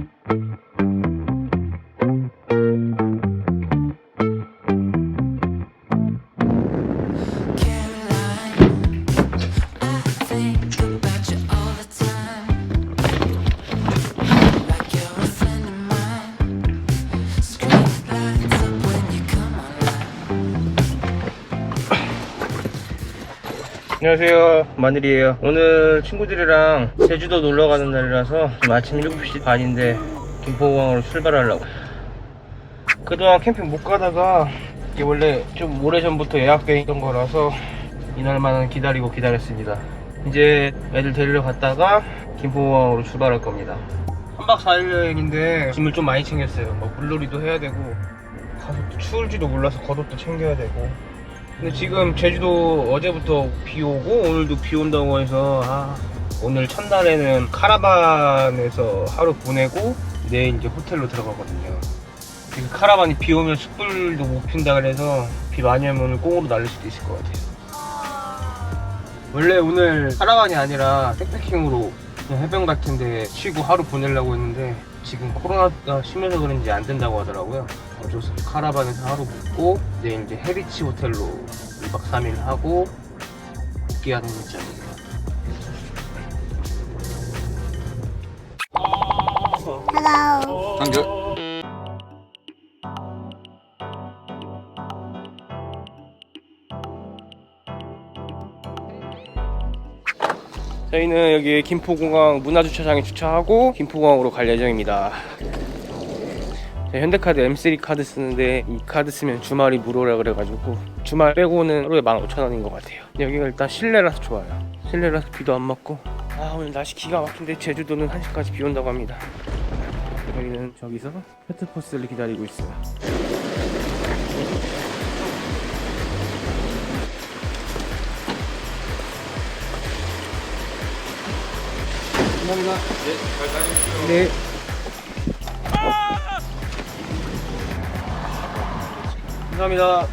thank you. 안녕하세요. 마늘이에요. 오늘 친구들이랑 제주도 놀러 가는 날이라서 지금 아침 7시 반인데 김포공항으로 출발하려고. 그동안 캠핑 못 가다가 이게 원래 좀 오래전부터 예약돼 있던 거라서 이날만은 기다리고 기다렸습니다. 이제 애들 데리러 갔다가 김포공항으로 출발할 겁니다. 3박 4일 여행인데 짐을 좀 많이 챙겼어요. 뭐 물놀이도 해야 되고 가서 또 추울지도 몰라서 겉옷도 챙겨야 되고 근데 지금 제주도 어제부터 비 오고 오늘도 비 온다고 해서 아, 오늘 첫날에는 카라반에서 하루 보내고 내일 이제 호텔로 들어가거든요. 지금 카라반이 비 오면 숯불도 못 핀다 그래서 비 많이 오면 오늘 꽁으로 날릴 수도 있을 것 같아요. 원래 오늘 카라반이 아니라 백패킹으로 해변 같은 데 쉬고 하루 보내려고 했는데 지금 코로나가 심해서 그런지 안 된다고 하더라고요. 어쩔 수 없이 카라반에서 하루 묵고 내일 이제 해리치 호텔로 2박 3일 하고 복귀하는 일정입니다. Hello. 한결 저희는 여기 김포공항 문화주차장에 주차하고 김포공항으로 갈 예정입니다. 현대카드 M3 카드 쓰는데 이 카드 쓰면 주말이 무료라 그래가지고 주말 빼고는 하루에 15,000원인 것 같아요. 여기가 일단 실내라서 좋아요. 실내라서 비도 안 맞고 아 오늘 날씨 기가 막힌데 제주도는 1시까지 비 온다고 합니다. 저희는 저기서 페트버스를 기다리고 있어요. 감사합니다. 네. 감사합니다.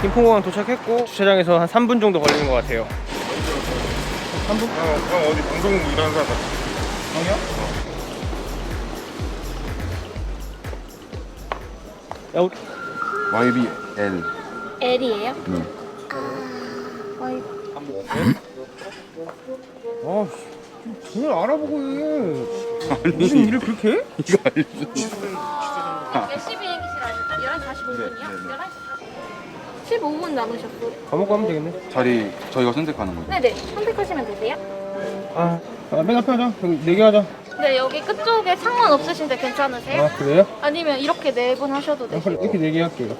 김포공항 도착했고 주차장에서 한 3분 정도 걸리는 것 같아요. 3분? 형, 형 어디 방송 일하는 사람 같아 형이요? 야, 우리 YBL L이에요? 응. 아, 어이, 아, 씨, 전혀 알아보고 해. 무슨 일을 그렇게 해? 이거 알려줘 몇시 비행기실 아니죠? 11시 45분이요? 네, 네. 11시 15분 남으셨어요. 감옥 가면 되겠네. 자리 저희가 선택하는 거예요 네네, 선택하시면 되세요. 아, 아, 맨 앞에 하자. 여기 네개 하자. 네, 여기 끝쪽에 창문 없으신데 괜찮으세요? 아, 그래요? 아니면 이렇게 네 분 하셔도 아, 되시고. 그래, 이렇게 네개 할게요.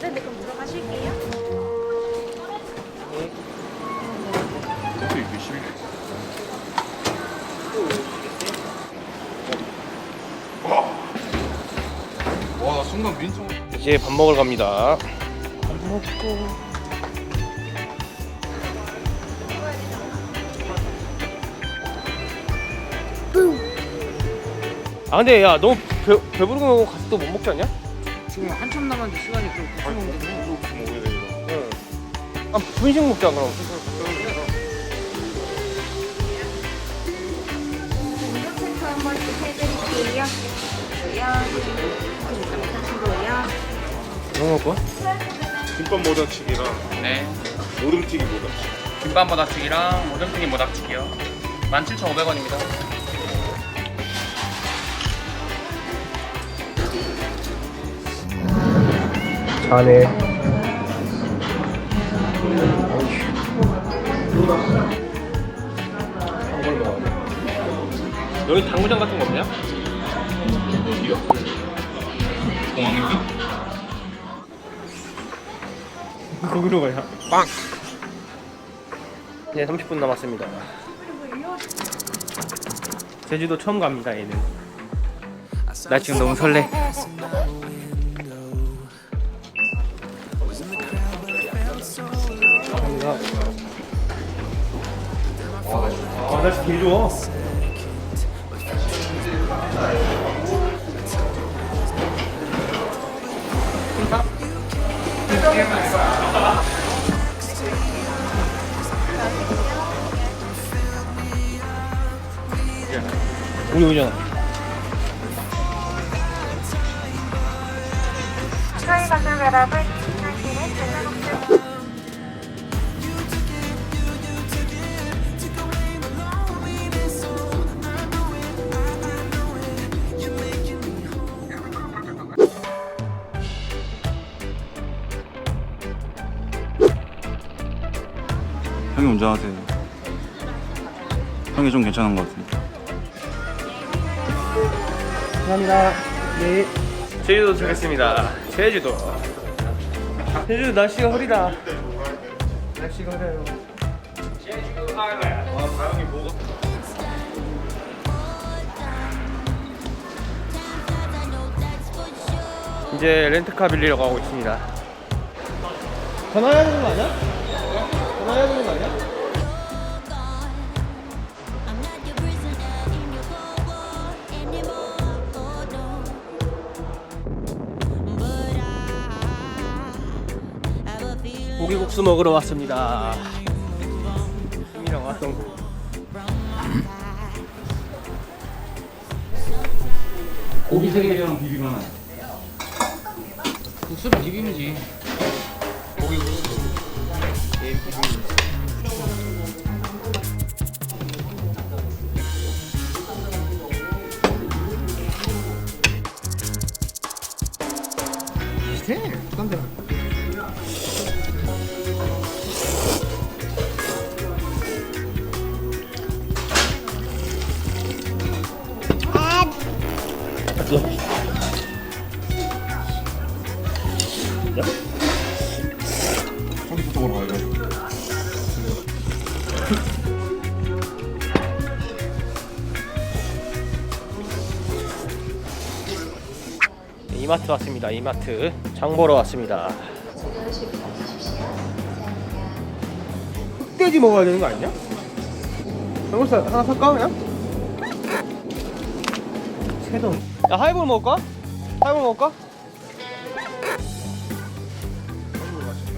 네 네, 그럼 들어가실게요. 그것도 이게 11 와, 나 순간 민청 이제 밥 먹으러 갑니다. 밥 먹고. 아 근데 야 너무 배, 배부른 거 가서 또 못 먹지 않냐? 지금 한참 남았는데 시간이 좀 부족한데. 먹어야 돼아 분식 먹자 그럼. 온도 체크 한 번씩 해드릴게요. 뭐 먹을 거야? 김밥 모자치기랑 네. 모듬튀기 모자치기. 김밥 모닥치기랑 모듬튀김 모닥치기요. 17,500원입니다 자네 여기 당구장 같은 거 없냐? 공항인가? 거기로 가야 빵! 이제 30분 남았습니다 제주도 처음 갑니다 얘는 나 지금 너무 설레 아 날씨 개 좋아 우리 오잖아. 저희 가족 여러분, 하시는 전화복 형이 운전하세요. 형이 좀 괜찮은 것 같은데. 감사합니다. 네. 제주도 도착했습니다. 제주도. 제주도 날씨가 흐리다. 날씨가 흐려요. 제주 하이land. 이제 렌트카 빌리러 가고 있습니다. 전화해야 되는 거 아니야? 전화해야 되는 거 아니야? Oh. 고기국수 먹으러 왔습니다. 형이랑 왔던 곳. 고기 세 개랑 비빔 하나. 국수를 비빔이지. 고기부터 이마트 왔습니다. 이마트 장 보러 왔습니다. 흑돼지 먹어야 되는 거 아니냐? 삼겹살 하나 살까 그냥? 세동. 야 하이볼 먹을까? 하이볼 먹을까?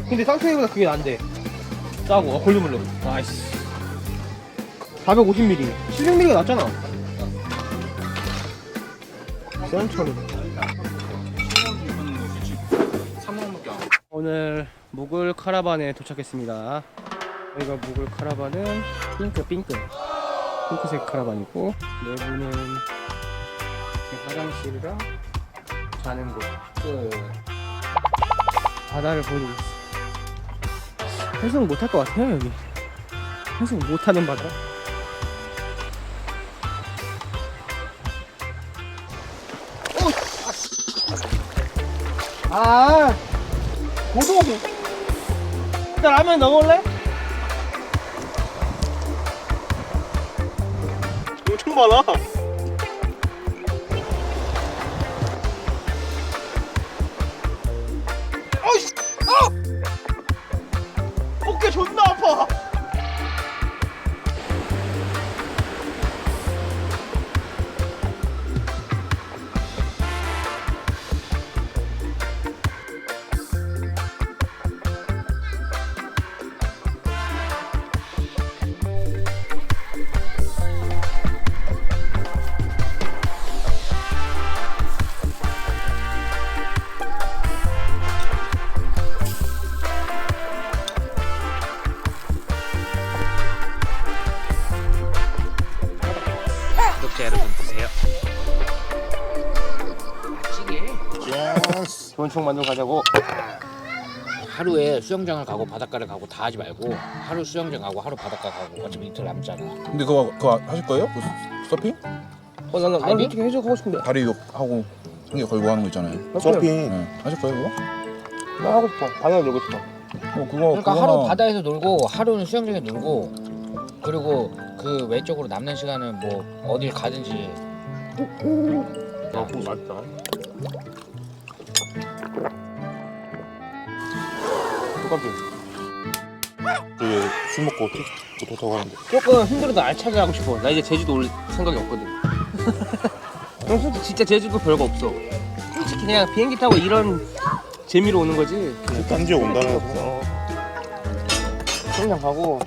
근데 쌍둥이보다 그게 난데. 싸고 어, 골드물로. 나이스. 450ml. 700ml가 낫잖아. 센천이. 오늘 묵을 카라반에 도착했습니다. 여기가 묵을 카라반은 핑크 핑크 핑크색 카라반이고 내부는 화장실이랑 자는 곳 끝. 바다를 보고 있어. 해수욕 못할 것 같아요 여기. 해수욕 못하는 바다. 아 고등어도 나 라면 넣어볼래? 엄청 많아 구독자 여러분 드세요. 찌개. 좋은 총 만들어 가자고 하루에 수영장을 가고 바닷가를 가고 다 하지 말고 하루 수영장 가고 하루 바닷가 가고 어차피 이틀 남잖아. 근데 그거 그거 하실 거예요? 그 서핑? 어, 나, 나, 나 아니? 솔직히 해줘 하고 싶은데 다리 욕 하고 한개 걸고 하는 거 있잖아요. 서핑 네. 하실 거예요 그거? 나 하고 싶어 바다에 놀고 싶어 뭐 그거 그러니까 그거나- 하루 바다에서 놀고 하루는 수영장에 놀고 그리고 그 외적으로 남는 시간은 뭐 어딜 가든지 아 그거 맛있다 똑같이 저기 술 먹고 틱 좋다고 하는데. 조금 힘들어도 알차게 하고 싶어. 나 이제 제주도 올 생각이 없거든. 형 솔직히 진짜 제주도 별거 없어. 솔직히 그냥 비행기 타고 이런 재미로 오는 거지. 딴 지역 온다는 거 수영장 가고